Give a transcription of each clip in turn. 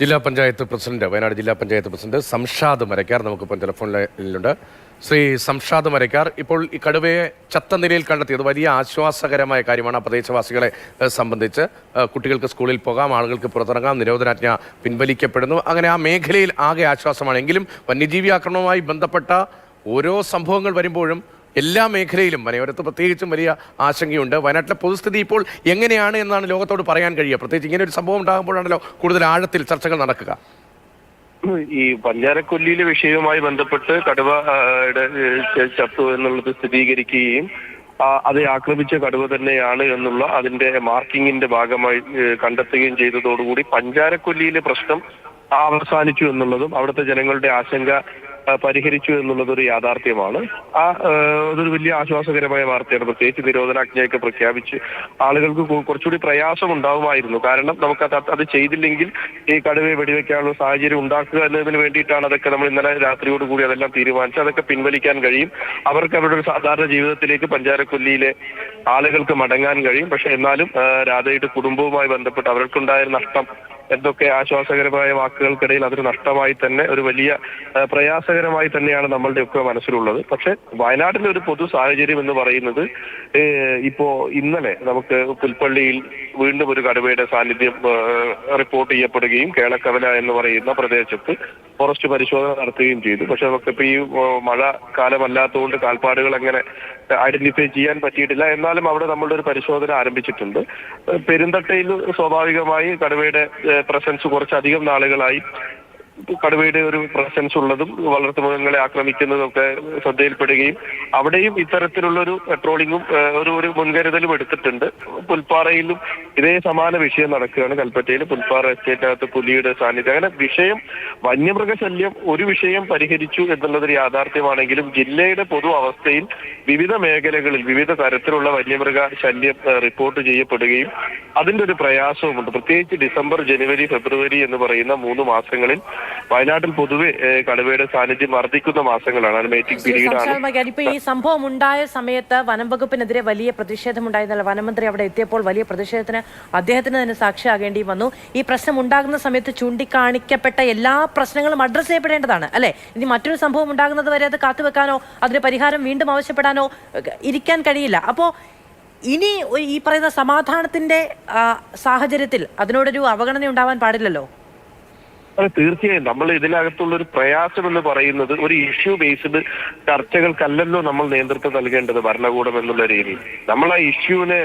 ജില്ലാ പഞ്ചായത്ത് പ്രസിഡന്റ് വയനാട് ജില്ലാ പഞ്ചായത്ത് പ്രസിഡന്റ് സംഷാദ് മരക്കാർ നമുക്കിപ്പോൾ ടെലിഫോൺ ലൈനിലുണ്ട് ശ്രീ സംഷാദ് മരക്കാർ ഇപ്പോൾ ഈ കടുവയെ ചത്ത നിലയിൽ കണ്ടെത്തിയത് വലിയ ആശ്വാസകരമായ കാര്യമാണ് ആ പ്രദേശവാസികളെ സംബന്ധിച്ച്. കുട്ടികൾക്ക് സ്കൂളിൽ പോകാം ആളുകൾക്ക് പുറത്തിറങ്ങാം നിരോധനാജ്ഞ പിൻവലിക്കപ്പെടുന്നു. അങ്ങനെ ആ മേഖലയിൽ ആകെ ആശ്വാസമാണ്. എങ്കിലും വന്യജീവി ആക്രമണവുമായി ബന്ധപ്പെട്ട ഓരോ സംഭവങ്ങൾ വരുമ്പോഴും എല്ലാ മേഖലയിലും വനയോരത്ത് പ്രത്യേകിച്ചും വലിയ ആശങ്കയുണ്ട്. വയനാട്ടിലെ പൊതുസ്ഥിതി ഇപ്പോൾ എങ്ങനെയാണ് എന്നാണ് ലോകത്തോട് പറയാൻ കഴിയുക. പ്രത്യേകിച്ച് ഇങ്ങനെ ഒരു സംഭവം ഉണ്ടാകുമ്പോഴാണല്ലോ കൂടുതൽ ആഴത്തിൽ ചർച്ചകൾ നടക്കുക. ഈ പഞ്ചാരക്കൊല്ലിയിലെ വിഷയവുമായി ബന്ധപ്പെട്ട് കടുവ ചത്തു എന്നുള്ളത് സ്ഥിരീകരിക്കുകയും അതെ ആക്രമിച്ച കടുവ തന്നെയാണ് എന്നുള്ള അതിന്റെ മാർക്കിങ്ങിന്റെ ഭാഗമായി കണ്ടെത്തുകയും ചെയ്തതോടുകൂടി പഞ്ചാരക്കൊല്ലിയിലെ പ്രശ്നം അവസാനിച്ചു എന്നുള്ളതും അവിടുത്തെ ജനങ്ങളുടെ ആശങ്ക പരിഹരിച്ചു എന്നുള്ളത് ഒരു യാഥാർത്ഥ്യമാണ്. ആ അതൊരു വലിയ ആശ്വാസകരമായ വാർത്തയാണ്. പ്രത്യേകിച്ച് നിരോധനാജ്ഞയൊക്കെ പ്രഖ്യാപിച്ച് ആളുകൾക്ക് കുറച്ചുകൂടി പ്രയാസം ഉണ്ടാവുമായിരുന്നു കാരണം നമുക്ക് അത് അത് ചെയ്തില്ലെങ്കിൽ ഈ കടുവയെ വെടിവെക്കാനുള്ള സാഹചര്യം ഉണ്ടാക്കുക എന്നതിന് വേണ്ടിയിട്ടാണ് അതൊക്കെ നമ്മൾ ഇന്നലെ രാത്രിയോട് കൂടി അതെല്ലാം തീരുമാനിച്ച് അതൊക്കെ പിൻവലിക്കാൻ കഴിയും. അവർക്ക് അവരുടെ ഒരു സാധാരണ ജീവിതത്തിലേക്ക് പഞ്ചാരക്കൊല്ലിയിലെ ആളുകൾക്ക് മടങ്ങാൻ കഴിയും. പക്ഷെ എന്നാലും രാധയുടെ കുടുംബവുമായി ബന്ധപ്പെട്ട് അവർക്കുണ്ടായ നഷ്ടം എന്തൊക്കെ ആശ്വാസകരമായ വാക്കുകൾക്കിടയിൽ അതൊരു നഷ്ടമായി തന്നെ ഒരു വലിയ പ്രയാസകരമായി തന്നെയാണ് നമ്മളുടെ ഒക്കെ മനസ്സിലുള്ളത്. പക്ഷെ വയനാട്ടിലെ ഒരു പൊതു സാഹചര്യം എന്ന് പറയുന്നത് ഇപ്പോ ഇന്നലെ നമുക്ക് പുൽപ്പള്ളിയിൽ വീണ്ടും ഒരു കടുവയുടെ സാന്നിധ്യം റിപ്പോർട്ട് ചെയ്യപ്പെടുകയും കേളക്കവല എന്ന് പറയുന്ന പ്രദേശത്ത് ഫോറസ്റ്റ് പരിശോധന നടത്തുകയും ചെയ്തു. പക്ഷെ നമുക്കിപ്പോ ഈ മഴ കാലമല്ലാത്തതുകൊണ്ട് കാൽപ്പാടുകൾ അങ്ങനെ ഐഡന്റിഫൈ ചെയ്യാൻ പറ്റിയിട്ടില്ല. എന്നാലും അവിടെ നമ്മളുടെ ഒരു പരിശോധന ആരംഭിച്ചിട്ടുണ്ട്. പെരുന്തട്ടയിൽ സ്വാഭാവികമായി കടുവയുടെ പ്രസൻസ് കുറച്ചധികം നാളുകളായി. കടുവയുടെ ഒരു പ്രസൻസ് ഉള്ളതും വളർത്തുമൃഗങ്ങളെ ആക്രമിക്കുന്നതും ഒക്കെ ശ്രദ്ധയിൽപ്പെടുകയും അവിടെയും ഇത്തരത്തിലുള്ള ഒരു പെട്രോളിങ്ങും ഒരു ഒരു മുൻകരുതലും എടുത്തിട്ടുണ്ട്. പുൽപ്പാറയിലും ഇതേ സമാന വിഷയം നടക്കുകയാണ്. കൽപ്പറ്റയിൽ പുൽപ്പാറ എസ്റ്റേറ്റിനകത്ത് പുലിയുടെ സാന്നിധ്യം. അങ്ങനെ വിഷയം വന്യമൃഗശല്യം ഒരു വിഷയം പരിഹരിച്ചു എന്നുള്ളതൊരു യാഥാർത്ഥ്യമാണെങ്കിലും ജില്ലയുടെ പൊതു അവസ്ഥയിൽ വിവിധ മേഖലകളിൽ വിവിധ തരത്തിലുള്ള വന്യമൃഗ ശല്യം റിപ്പോർട്ട് ചെയ്യപ്പെടുകയും അതിന്റെ ഒരു പ്രയാസവുമുണ്ട്. പ്രത്യേകിച്ച് ഡിസംബർ ജനുവരി ഫെബ്രുവരി എന്ന് പറയുന്ന മൂന്ന് മാസങ്ങളിൽ വയനാട്ടിൽ പൊതുവെ കടുവയുടെ സാന്നിധ്യം വർദ്ധിക്കുന്ന മാസങ്ങളാണ്. അത് മേറ്റിംഗ് പീരീഡ് ഇപ്പൊ ഈ സംഭവം ഉണ്ടായ സമയത്ത് വനം വകുപ്പിനെതിരെ വലിയ പ്രതിഷേധം ഉണ്ടായിരുന്നില്ല. വനമന്ത്രി അവിടെ എത്തിയപ്പോൾ വലിയ പ്രതിഷേധത്തിന് അദ്ദേഹത്തിന് തന്നെ സാക്ഷിയാകേണ്ടി വന്നു. ഈ പ്രശ്നം ഉണ്ടാകുന്ന സമയത്ത് ചൂണ്ടിക്കാണിക്കപ്പെട്ട എല്ലാ പ്രശ്നങ്ങളും അഡ്രസ് ചെയ്യപ്പെടേണ്ടതാണ് അല്ലെ? ഇനി മറ്റൊരു സംഭവം ഉണ്ടാകുന്നത് വരെ അത് കാത്തുവെക്കാനോ അതിന് പരിഹാരം വീണ്ടും ആവശ്യപ്പെടാനോ ഇരിക്കാൻ കഴിയില്ല. അപ്പോ ഇനി ഈ പറയുന്ന സമാധാനത്തിന്റെ സാഹചര്യത്തിൽ അതിനോടൊരു അവഗണന ഉണ്ടാവാൻ പാടില്ലല്ലോ? അത് തീർച്ചയായും. നമ്മൾ ഇതിനകത്തുള്ള ഒരു പ്രയാസം എന്ന് പറയുന്നത് ഒരു ഇഷ്യൂ ബേസ്ഡ് ചർച്ചകൾക്കല്ലല്ലോ നമ്മൾ നേതൃത്വം നൽകേണ്ടത് ഭരണകൂടം എന്നുള്ള രീതിയിൽ. നമ്മൾ ആ ഇഷ്യൂവിനെ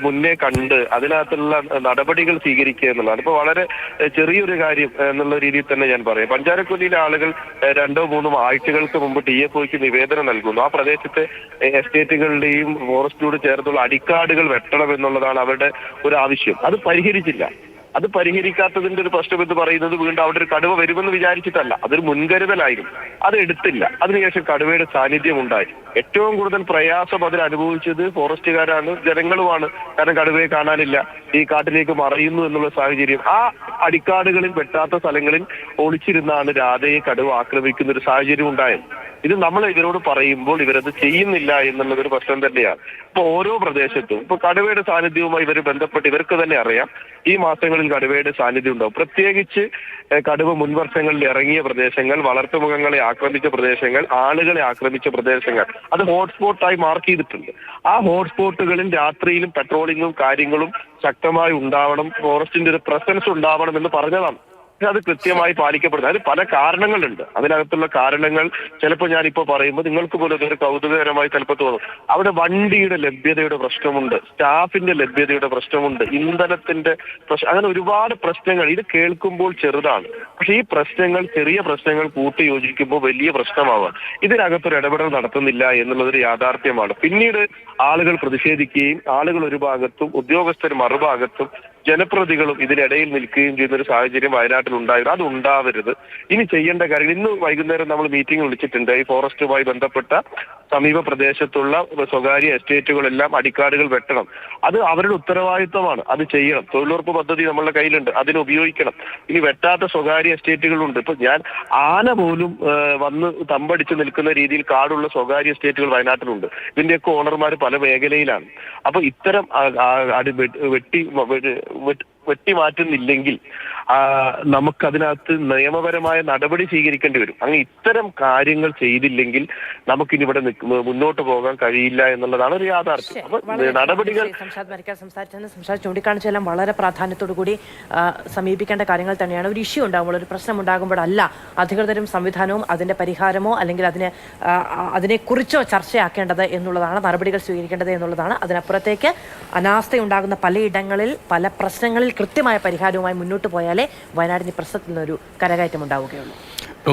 മുന്നേ കണ്ട് അതിനകത്തുള്ള നടപടികൾ സ്വീകരിക്കുക എന്നുള്ളതാണ് ഇപ്പൊ വളരെ ചെറിയൊരു കാര്യം എന്നുള്ള രീതിയിൽ തന്നെ ഞാൻ പറയാം. പഞ്ചാരക്കൊല്ലിയിലെ ആളുകൾ രണ്ടോ മൂന്നോ ആഴ്ചകൾക്ക് മുമ്പ് ടി എഫ് ഒക്ക് നിവേദനം നൽകുന്നു. ആ പ്രദേശത്തെ എസ്റ്റേറ്റുകളുടെയും ഫോറസ്റ്റിനോട് ചേർത്തുള്ള അടിക്കാടുകൾ വെട്ടണം എന്നുള്ളതാണ് അവരുടെ ഒരു ആവശ്യം. അത് പരിഹരിച്ചില്ല. അത് പരിഹരിക്കാത്തതിന്റെ ഒരു പ്രശ്നം എന്ന് പറയുന്നത് വീണ്ടും അവിടെ ഒരു കടുവ വരുമെന്ന് വിചാരിച്ചിട്ടല്ല. അതൊരു മുൻകരുതലായിരുന്നു. അത് എടുത്തില്ല. അതിനുശേഷം കടുവയുടെ സാന്നിധ്യം ഉണ്ടായി. ഏറ്റവും കൂടുതൽ പ്രയാസം അതിൽ അനുഭവിച്ചത് ഫോറസ്റ്റുകാരാണ് ജനങ്ങളുമാണ്. കാരണം കടുവയെ കാണാനില്ല. ഈ കാട്ടിലേക്ക് മറയുന്നു എന്നുള്ള സാഹചര്യം. ആ അടിക്കാടുകളിൽ വെട്ടാത്ത സ്ഥലങ്ങളിൽ ഒളിച്ചിരുന്നാണ് രാധയെ കടുവ ആക്രമിക്കുന്ന ഒരു സാഹചര്യം ഉണ്ടായത്. ഇത് നമ്മൾ ഇവരോട് പറയുമ്പോൾ ഇവരത് ചെയ്യുന്നില്ല എന്നുള്ളത് ഒരു പ്രശ്നം തന്നെയാണ്. ഇപ്പൊ ഓരോ പ്രദേശത്തും ഇപ്പൊ കടുവയുടെ സാന്നിധ്യവുമായി ഇവർ ബന്ധപ്പെട്ട് ഇവർക്ക് തന്നെ അറിയാം. ഈ മാസങ്ങളിൽ കടുവയുടെ സാന്നിധ്യം ഉണ്ടാവും. പ്രത്യേകിച്ച് കടുവ മുൻവർഷങ്ങളിൽ ഇറങ്ങിയ പ്രദേശങ്ങൾ വളർത്തുമൃഗങ്ങളെ ആക്രമിച്ച പ്രദേശങ്ങൾ ആളുകളെ ആക്രമിച്ച പ്രദേശങ്ങൾ അത് ഹോട്ട്സ്പോട്ടായി മാർക്ക് ചെയ്തിട്ടുണ്ട്. ആ ഹോട്ട്സ്പോട്ടുകളിൽ രാത്രിയിലും പെട്രോളിങ്ങും കാര്യങ്ങളും ശക്തമായി ഉണ്ടാവണം ഫോറസ്റ്റിന്റെ ഒരു പ്രസൻസ് ഉണ്ടാവണം എന്ന് പറഞ്ഞതാണ്. അത് കൃത്യമായി പാലിക്കപ്പെടുന്നത് അതിന് പല കാരണങ്ങളുണ്ട്. അതിനകത്തുള്ള കാരണങ്ങൾ ചിലപ്പോൾ ഞാൻ ഇപ്പോൾ പറയുമ്പോൾ നിങ്ങൾക്ക് പോലും ഒരു കൗതുകകരമായി ചിലപ്പോൾ തോന്നും. അവിടെ വണ്ടിയുടെ ലഭ്യതയുടെ പ്രശ്നമുണ്ട്. സ്റ്റാഫിന്റെ ലഭ്യതയുടെ പ്രശ്നമുണ്ട്. ഇന്ധനത്തിന്റെ പ്രശ്നം അങ്ങനെ ഒരുപാട് പ്രശ്നങ്ങൾ. ഇത് കേൾക്കുമ്പോൾ ചെറുതാണ്. പക്ഷെ ഈ പ്രശ്നങ്ങൾ ചെറിയ പ്രശ്നങ്ങൾ കൂട്ടി യോജിക്കുമ്പോൾ വലിയ പ്രശ്നമാവാം. ഇതിനകത്തൊരു ഇടപെടൽ നടത്തുന്നില്ല എന്നുള്ളതൊരു യാഥാർത്ഥ്യമാണ്. പിന്നീട് ആളുകൾ പ്രതിഷേധിക്കുകയും ആളുകൾ ഒരു ഭാഗത്തും ഉദ്യോഗസ്ഥർ മറുഭാഗത്തും ജനപ്രതികളും ഇതിനിടയിൽ നിൽക്കുകയും ചെയ്യുന്ന ഒരു സാഹചര്യം വയനാട്ടിൽ ഉണ്ടായിരുന്നു. അത് ഉണ്ടാവരുത്. ഇനി ചെയ്യേണ്ട കാര്യങ്ങൾ ഇന്ന് വൈകുന്നേരം നമ്മൾ മീറ്റിംഗ് വിളിച്ചിട്ടുണ്ട്. ഈ ഫോറസ്റ്റുമായി ബന്ധപ്പെട്ട സമീപ പ്രദേശത്തുള്ള സ്വകാര്യ എസ്റ്റേറ്റുകളെല്ലാം അടിക്കാടുകൾ വെട്ടണം. അത് അവരുടെ ഉത്തരവാദിത്തമാണ് അത് ചെയ്യണം. തൊഴിലുറപ്പ് പദ്ധതി നമ്മളുടെ കയ്യിലുണ്ട്. അതിന് ഉപയോഗിക്കണം. ഇനി വെട്ടാത്ത സ്വകാര്യ എസ്റ്റേറ്റുകളുണ്ട്. ഇപ്പൊ ഞാൻ ആന പോലും വന്ന് തമ്പടിച്ച് നിൽക്കുന്ന രീതിയിൽ കാടുള്ള സ്വകാര്യ എസ്റ്റേറ്റുകൾ വയനാട്ടിലുണ്ട്. ഇതിന്റെയൊക്കെ ഓണർമാർ പല മേഖലയിലാണ്. അപ്പൊ ഇത്തരം വെട്ടി വെ- വെട്ട് വെട്ടിമാറ്റുന്നില്ലെങ്കിൽ നമുക്കതിനകത്ത് നിയമപരമായ നടപടി സ്വീകരിക്കേണ്ടി വരും. അങ്ങനെ ഇത്തരം കാര്യങ്ങൾ ചെയ്തില്ലെങ്കിൽ നമുക്കിനി ഇവിടെ മുന്നോട്ട് പോകാൻ കഴിയില്ല എന്നുള്ളതാണ് ഒരു യാഥാർത്ഥ്യം. അപ്പൊ നടപടികൾ ചൂണ്ടിക്കാണിച്ചെല്ലാം വളരെ പ്രാധാന്യത്തോടു കൂടി സമീപിക്കേണ്ട കാര്യങ്ങൾ തന്നെയാണ്. ഒരു ഇഷ്യൂ ഉണ്ടാകുമ്പോൾ ഒരു പ്രശ്നം ഉണ്ടാകുമ്പോഴല്ല അധികൃതരും സംവിധാനവും അതിന്റെ പരിഹാരമോ അല്ലെങ്കിൽ അതിന് അതിനെക്കുറിച്ചോ ചർച്ചയാക്കേണ്ടത് എന്നുള്ളതാണ് നടപടികൾ സ്വീകരിക്കേണ്ടത് എന്നുള്ളതാണ്. അതിനപ്പുറത്തേക്ക് അനാസ്ഥയുണ്ടാകുന്ന പലയിടങ്ങളിൽ പല പ്രശ്നങ്ങളിൽ കൃത്യമായ പരിഹാരവുമായി മുന്നോട്ട് പോയാലേ വയനാടിന് പ്രശ്നത്തിൽ നിന്നൊരു കരകയറ്റം ഉണ്ടാവുകയുള്ളൂ